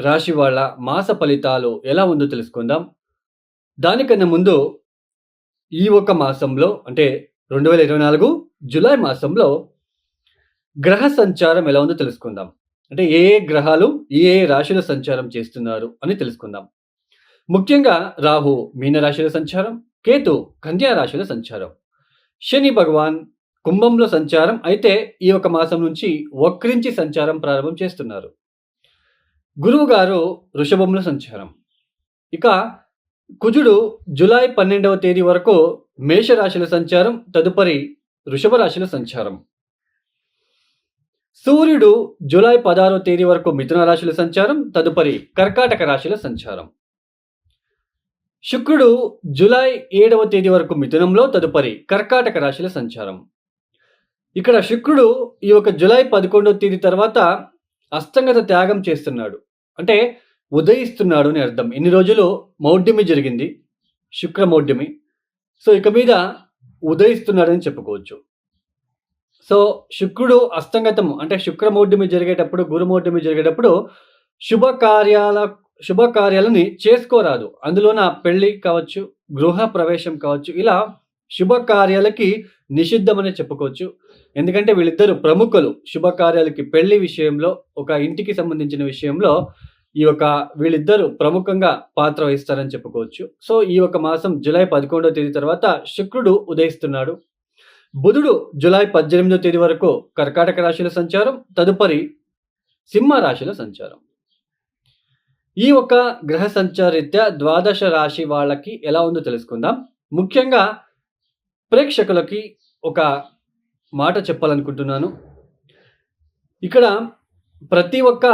రాశి వాళ్ళ మాస ఫలితాలు ఎలా ఉందో తెలుసుకుందాం. దానికన్నా ముందు ఈ ఒక మాసంలో అంటే రెండు వేల ఇరవై నాలుగు జూలై మాసంలో గ్రహ సంచారం ఎలా ఉందో తెలుసుకుందాం. అంటే ఏ ఏ గ్రహాలు ఏ ఏ సంచారం చేస్తున్నారు అని తెలుసుకుందాం. ముఖ్యంగా రాహు మీనరాశిలో సంచారం కేతు కన్యా రాశిలో సంచారం శని భగవాన్ కుంభంలో సంచారం అయితే ఈ ఒక మాసం నుంచి వక్రించి సంచారం ప్రారంభం చేస్తున్నారు. గురువు గారు వృషభంలో సంచారం. ఇక కుజుడు జులై పన్నెండవ తేదీ వరకు మేషరాశిలో సంచారం తదుపరి వృషభ రాశిలో సంచారం. సూర్యుడు జూలై పదహారవ తేదీ వరకు మిథున రాశిలో సంచారం తదుపరి కర్కాటక రాశిలో సంచారం. శుక్రుడు జూలై ఏడవ తేదీ వరకు మిథునంలో తదుపరి కర్కాటక రాశిలో సంచారం. ఇక్కడ శుక్రుడు ఈ యొక్క జూలై పదకొండవ తేదీ తర్వాత అస్తంగత త్యాగం చేస్తున్నాడు. అంటే ఉదయిస్తున్నాడు అని అర్థం. ఇన్ని రోజులు మౌఢ్యమి జరిగింది శుక్ర మౌఢ్యమి. సో ఇక మీద ఉదయిస్తున్నాడని చెప్పుకోవచ్చు. సో శుక్రుడు అస్తంగతం అంటే శుక్రమౌఢ్యమి జరిగేటప్పుడు గురుమౌఢ్యమి జరిగేటప్పుడు శుభకార్యాల శుభకార్యాలని చేసుకోరాదు. అందులోన పెళ్ళి కావచ్చు గృహ ప్రవేశం కావచ్చు ఇలా శుభకార్యాలకి నిషిద్ధమని చెప్పుకోవచ్చు. ఎందుకంటే వీళ్ళిద్దరు ప్రముఖులు శుభకార్యాలకి పెళ్ళి విషయంలో ఒక ఇంటికి సంబంధించిన విషయంలో ఈ యొక్క వీళ్ళిద్దరు ప్రముఖంగా పాత్ర వహిస్తారని చెప్పుకోవచ్చు. సో ఈ ఒక మాసం జూలై పదకొండవ తేదీ తర్వాత శుక్రుడు ఉదయిస్తున్నాడు. బుధుడు జూలై పద్దెనిమిదో తేదీ వరకు కర్కాటక రాశిలో సంచారం తదుపరి సింహ రాశిలో సంచారం. ఈ ఒక గ్రహ సంచారీత్యా ద్వాదశ రాశి వాళ్ళకి ఎలా ఉందో తెలుసుకుందాం. ముఖ్యంగా ప్రేక్షకులకి ఒక మాట చెప్పాలనుకుంటున్నాను. ఇక్కడ ప్రతి ఒక్క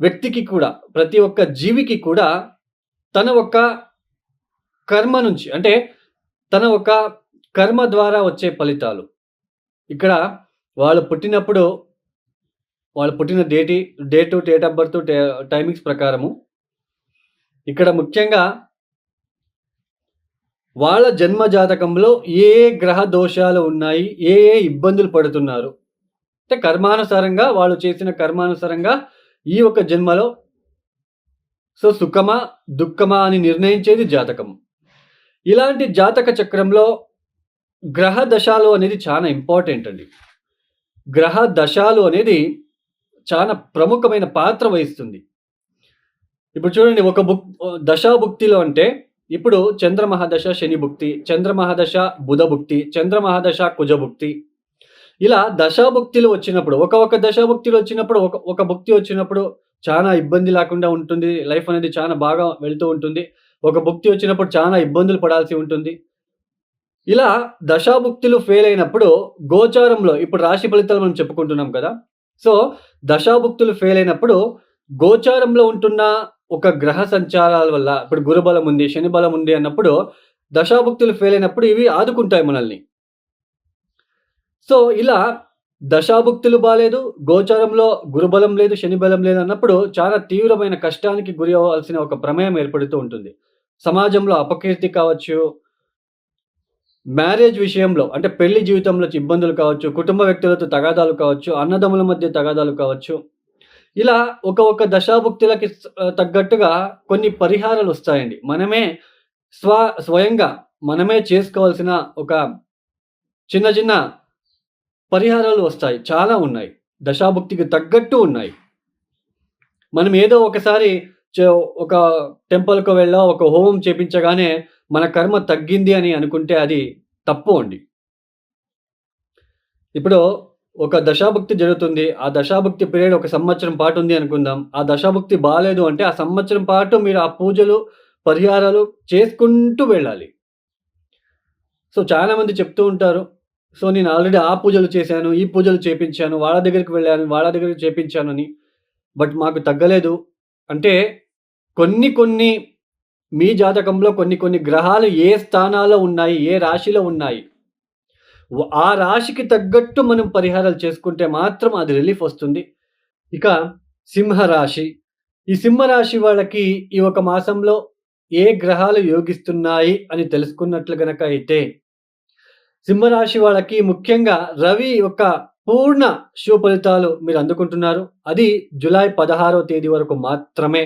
వ్యక్తికి కూడా ప్రతి ఒక్క జీవికి కూడా తన ఒక్క కర్మ నుంచి అంటే తన ఒక కర్మ ద్వారా వచ్చే ఫలితాలు. ఇక్కడ వాళ్ళు పుట్టినప్పుడు వాళ్ళు పుట్టిన డేటి date date of birth timings ప్రకారము. ఇక్కడ ముఖ్యంగా వాళ్ళ జన్మ జాతకంలో ఏ ఏ గ్రహ దోషాలు ఉన్నాయి ఏ ఏ ఇబ్బందులు పడుతున్నారు. అంటే కర్మానుసారంగా వాళ్ళు చేసిన కర్మానుసారంగా ఈ ఒక జన్మలో సో సుఖమా దుఃఖమా అని నిర్ణయించేది జాతకం. ఇలాంటి జాతక చక్రంలో గ్రహ దశాలు అనేది చాలా ఇంపార్టెంట్ అండి. గ్రహ దశాలు అనేది చాలా ప్రముఖమైన పాత్ర వహిస్తుంది. ఇప్పుడు చూడండి ఒక బుక్ దశాభుక్తిలో అంటే ఇప్పుడు చంద్ర మహాదశ శని భుక్తి చంద్ర మహాదశ బుధ భుక్తి చంద్ర మహాదశ కుజ భుక్తి. ఇలా దశాభుక్తిలు వచ్చినప్పుడు ఒక ఒక దశాభుక్తిలు వచ్చినప్పుడు ఒక ఒక భుక్తి వచ్చినప్పుడు చాలా ఇబ్బంది లేకుండా ఉంటుంది. లైఫ్ అనేది చాలా బాగా వెళ్తూ ఉంటుంది. ఒక భుక్తి వచ్చినప్పుడు చాలా ఇబ్బందులు పడాల్సి ఉంటుంది. ఇలా దశాభుక్తులు ఫెయిల్ అయినప్పుడు గోచారంలో ఇప్పుడు రాశి ఫలితాలు మనం చెప్పుకుంటున్నాం కదా. సో దశాభుక్తులు ఫెయిల్ అయినప్పుడు గోచారంలో ఉంటున్న ఒక గ్రహ సంచారాల వల్ల ఇప్పుడు గురుబలం ఉంది శని బలం ఉంది అన్నప్పుడు దశాభుక్తులు ఫెయిల్ అయినప్పుడు ఇవి ఆదుకుంటాయి మనల్ని. సో ఇలా దశాభుక్తులు బాగాలేదు గోచారంలో గురుబలం లేదు శని బలం లేదు అన్నప్పుడు చాలా తీవ్రమైన కష్టానికి గురి అవ్వాల్సిన ఒక ప్రమేయం ఏర్పడుతూ ఉంటుంది. సమాజంలో అపకీర్తి కావచ్చు మ్యారేజ్ విషయంలో అంటే పెళ్ళి జీవితంలో ఇబ్బందులు కావచ్చు కుటుంబ వ్యక్తులతో తగాదాలు కావచ్చు అన్నదమ్ముల మధ్య తగాదాలు కావచ్చు ఇలా ఒక ఒక దశాభుక్తులకి తగ్గట్టుగా కొన్ని పరిహారాలు వస్తాయండి. మనమే స్వ స్వయంగా మనమే చేసుకోవాల్సిన ఒక చిన్న చిన్న పరిహారాలు వస్తాయి. చాలా ఉన్నాయి. దశాభుక్తికి తగ్గట్టు ఉన్నాయి. మనం ఏదో ఒకసారి చే- ఒక టెంపుల్కు వెళ్ళా ఒక హోమం చేపించగానే మన కర్మ తగ్గింది అని అనుకుంటే అది తప్పు అండి. ఇప్పుడు ఒక దశాభక్తి జరుగుతుంది. ఆ దశాభక్తి పీరియడ్ ఒక సంవత్సరం పాటు ఉంది అనుకుందాం. ఆ దశాభక్తి బాగాలేదు అంటే ఆ సంవత్సరం పాటు మీరు ఆ పూజలు పరిహారాలు చేసుకుంటూ వెళ్ళాలి. సో చాలామంది చెప్తూ ఉంటారు. సో నేను ఆల్రెడీ ఆ పూజలు చేశాను ఈ పూజలు చేపించాను వాళ్ళ దగ్గరికి వెళ్ళాను వాళ్ళ దగ్గరికి చేపించాను అని. బట్ మాకు తగ్గలేదు. అంటే కొన్ని కొన్ని మీ జాతకంలో కొన్ని కొన్ని గ్రహాలు ఏ స్థానాల్లో ఉన్నాయి ఏ రాశిలో ఉన్నాయి ఆ రాశికి తగ్గట్టు మనం పరిహారాలు చేసుకుంటే మాత్రం అది రిలీఫ్ వస్తుంది. ఇక సింహరాశి. ఈ సింహరాశి వాళ్ళకి ఈ ఒక మాసంలో ఏ గ్రహాలు యోగిస్తున్నాయి అని తెలుసుకున్నట్లు గనక అయితే సింహరాశి వాళ్ళకి ముఖ్యంగా రవి యొక్క పూర్ణ శుభ ఫలితాలు మీరు అందుకుంటున్నారు. అది జూలై పదహారవ తేదీ వరకు మాత్రమే.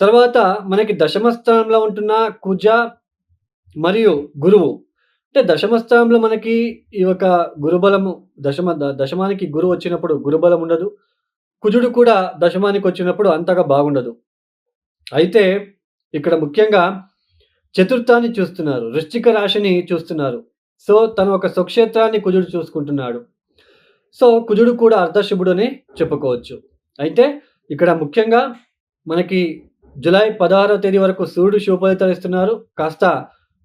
తర్వాత మనకి దశమ స్థానంలో ఉంటున్న కుజ మరియు గురువు. అంటే దశమ స్థానంలో మనకి ఈ యొక్క గురుబలము దశమ దశమానికి గురువు వచ్చినప్పుడు గురుబలం ఉండదు. కుజుడు కూడా దశమానికి వచ్చినప్పుడు అంతగా బాగుండదు. అయితే ఇక్కడ ముఖ్యంగా చతుర్థాన్ని చూస్తున్నారు వృశ్చిక రాశిని చూస్తున్నారు. సో తన ఒక స్వక్షేత్రాన్ని కుజుడు చూసుకుంటున్నాడు. సో కుజుడు కూడా అర్ధశుభుడని చెప్పుకోవచ్చు. అయితే ఇక్కడ ముఖ్యంగా మనకి జూలై పదహారో తేదీ వరకు సూర్యుడు శుభ ఫలితాలు ఇస్తున్నారు. కాస్త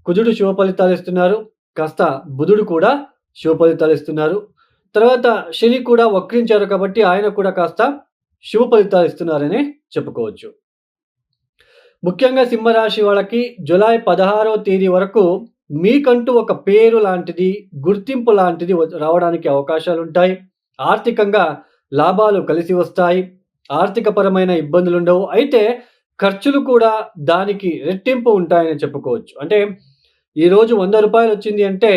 కుజుడు శుభ ఫలితాలు ఇస్తున్నారు. కాస్త బుధుడు కూడా శుభ ఫలితాలు ఇస్తున్నారు. తర్వాత శని కూడా వక్రించారు కాబట్టి ఆయన కూడా కాస్త శుభ ఫలితాలు ఇస్తున్నారని చెప్పుకోవచ్చు. ముఖ్యంగా సింహరాశి వాళ్ళకి జూలై పదహారవ తేదీ వరకు మీకంటూ ఒక పేరు లాంటిది గుర్తింపు లాంటిది రావడానికి అవకాశాలు ఉంటాయి. ఆర్థికంగా లాభాలు కలిసి వస్తాయి. ఆర్థికపరమైన ఇబ్బందులు ఉండవు అయితే ఖర్చులు కూడా దానికి రెట్టింపు ఉంటాయని చెప్పుకోవచ్చు. అంటే ఈరోజు వంద రూపాయలు వచ్చింది అంటే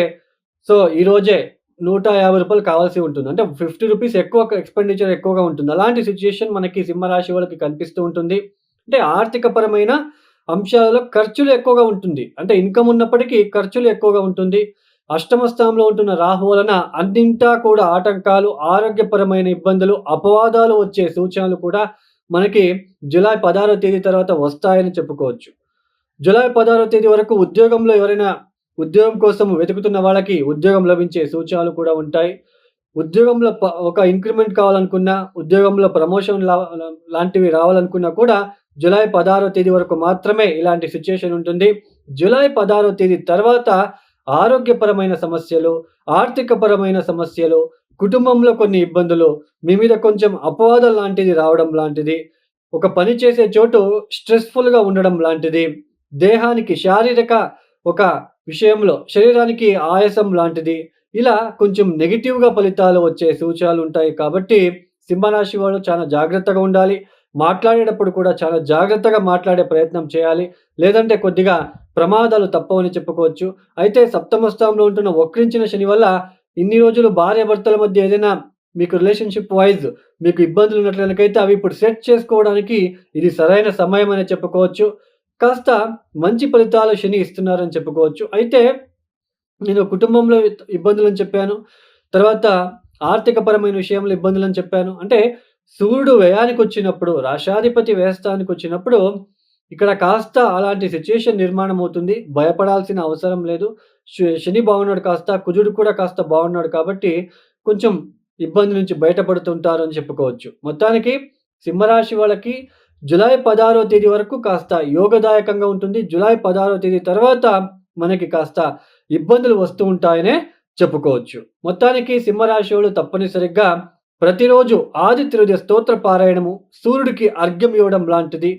సో ఈరోజే నూట యాభై రూపాయలు కావాల్సి ఉంటుంది. అంటే ఫిఫ్టీ రూపీస్ ఎక్కువ ఎక్స్పెండిచర్ ఎక్కువగా ఉంటుంది. అలాంటి సిచ్యుయేషన్ మనకి సింహరాశి వాళ్ళకి కనిపిస్తూ ఉంటుంది. అంటే ఆర్థికపరమైన అంశాలలో ఖర్చులు ఎక్కువగా ఉంటుంది. అంటే ఇన్కమ్ ఉన్నప్పటికీ ఖర్చులు ఎక్కువగా ఉంటుంది. అష్టమ స్థానంలో ఉంటున్న రాహు వలన అన్నింటా కూడా ఆటంకాలు ఆరోగ్యపరమైన ఇబ్బందులు అపవాదాలు వచ్చే సూచనలు కూడా మనకి జూలై పదహారో తేదీ తర్వాత వస్తాయని చెప్పుకోవచ్చు. జూలై పదహారో తేదీ వరకు ఉద్యోగంలో ఎవరైనా ఉద్యోగం కోసం వెతుకుతున్న వాళ్ళకి ఉద్యోగం లభించే సూచనలు కూడా ఉంటాయి. ఉద్యోగంలో ప- ఒక ఇంక్రిమెంట్ కావాలనుకున్నా ఉద్యోగంలో ప్రమోషన్ లా- లాంటివి రావాలనుకున్నా కూడా జూలై పదహారో తేదీ వరకు మాత్రమే ఇలాంటి సిచ్యుయేషన్ ఉంటుంది. జులై పదహారో తేదీ తర్వాత ఆరోగ్యపరమైన సమస్యలు ఆర్థికపరమైన సమస్యలు కుటుంబంలో కొన్ని ఇబ్బందులు మీ మీద కొంచెం అపవాదం లాంటిది రావడం లాంటిది ఒక పని చేసే చోటు స్ట్రెస్ఫుల్గా ఉండడం లాంటిది. దేహానికి శారీరక ఒక విషయంలో శరీరానికి ఆయాసం లాంటిది. ఇలా కొంచెం నెగిటివ్గా ఫలితాలు వచ్చే సూచనలు ఉంటాయి కాబట్టి సింహరాశి వాళ్ళు చాలా జాగ్రత్తగా ఉండాలి. మాట్లాడేటప్పుడు కూడా చాలా జాగ్రత్తగా మాట్లాడే ప్రయత్నం చేయాలి. లేదంటే కొద్దిగా ప్రమాదాలు తప్పవని చెప్పుకోవచ్చు. అయితే సప్తమ స్థానంలో ఉంటున్న వక్రించిన శని వల్ల ఇన్ని రోజులు భార్య భర్తల మధ్య ఏదైనా మీకు రిలేషన్షిప్ వైజ్ మీకు ఇబ్బందులు ఉన్నట్లయితే అవి ఇప్పుడు సెట్ చేసుకోవడానికి ఇది సరైన సమయం అని చెప్పుకోవచ్చు. కాస్త మంచి ఫలితాలు శని ఇస్తున్నారని చెప్పుకోవచ్చు. అయితే నేను కుటుంబంలో ఇబ్బందులని చెప్పాను. తర్వాత ఆర్థికపరమైన విషయంలో ఇబ్బందులని చెప్పాను. అంటే సూర్యుడు వ్యయానికి వచ్చినప్పుడు రాశాధిపతి వ్యయస్థానికి వచ్చినప్పుడు ఇక్కడ కాస్త అలాంటి సిచ్యుయేషన్ నిర్మాణం అవుతుంది. భయపడాల్సిన అవసరం లేదు. శని బాగున్నాడు కాస్త కుజుడు కూడా కాస్త బాగున్నాడు కాబట్టి కొంచెం ఇబ్బంది నుంచి బయటపడుతుంటారు అని చెప్పుకోవచ్చు. మొత్తానికి సింహరాశి వాళ్ళకి జూలై పదహారో తేదీ వరకు కాస్త యోగదాయకంగా ఉంటుంది. జూలై పదహారో తేదీ తర్వాత మనకి కాస్త ఇబ్బందులు వస్తూ ఉంటాయనే చెప్పుకోవచ్చు. మొత్తానికి సింహరాశి వాళ్ళు తప్పనిసరిగా ప్రతిరోజు ఆదిత్యుడి స్తోత్ర పారాయణము సూర్యుడికి అర్ఘ్యం ఇవ్వడం లాంటిది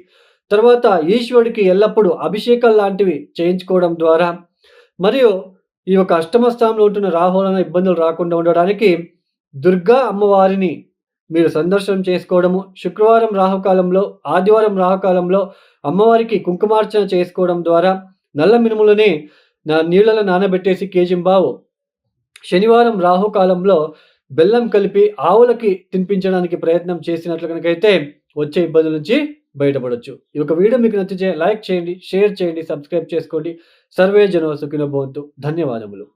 తర్వాత ఈశ్వరుడికి ఎల్లప్పుడూ అభిషేకం లాంటివి చేయించుకోవడం ద్వారా మరియు ఈ యొక్క అష్టమ స్థానంలో ఉంటున్న రాహులన ఇబ్బందులు రాకుండా ఉండడానికి దుర్గా అమ్మవారిని మీరు సందర్శనం చేసుకోవడము శుక్రవారం రాహుకాలంలో ఆదివారం రాహుకాలంలో అమ్మవారికి కుంకుమార్చన చేసుకోవడం ద్వారా నల్ల మినుములని నా నీళ్ళలో నానబెట్టేసి కేజింబావు. శనివారం రాహుకాలంలో బెల్లం కలిపి ఆవులకి తినిపించడానికి ప్రయత్నం చేసినట్లు కనుకైతే వచ్చే ఇబ్బందుల నుంచి బయటపడవచ్చు ఈ యొక్క వీడియో మీకు నచ్చితే లైక్ చేయండి షేర్ చేయండి సబ్స్క్రైబ్ చేసుకోండి. సర్వే జనో భవంతు. ధన్యవాదములు.